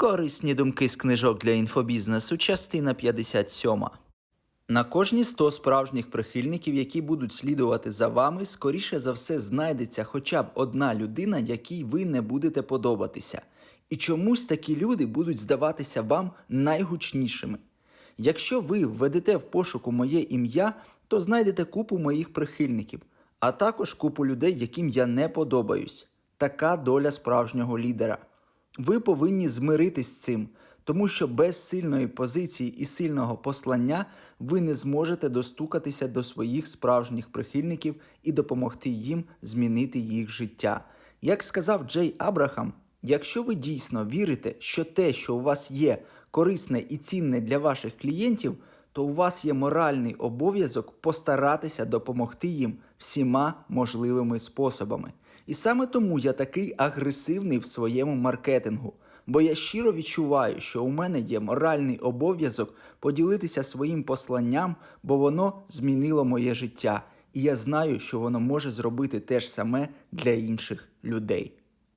Корисні думки з книжок для інфобізнесу, частина 57. На кожні 100 справжніх прихильників, які будуть слідувати за вами, скоріше за все знайдеться хоча б одна людина, якій ви не будете подобатися. І чомусь такі люди будуть здаватися вам найгучнішими. Якщо ви введете в пошуку моє ім'я, то знайдете купу моїх прихильників, а також купу людей, яким я не подобаюсь. Така доля справжнього лідера. Ви повинні змиритись з цим, тому що без сильної позиції і сильного послання ви не зможете достукатися до своїх справжніх прихильників і допомогти їм змінити їх життя. Як сказав Джей Абрахам, якщо ви дійсно вірите, що те, що у вас є, корисне і цінне для ваших клієнтів, то у вас є моральний обов'язок постаратися допомогти їм всіма можливими способами. І саме тому я такий агресивний в своєму маркетингу, бо я щиро відчуваю, що у мене є моральний обов'язок поділитися своїм посланням, бо воно змінило моє життя, і я знаю, що воно може зробити те ж саме для інших людей.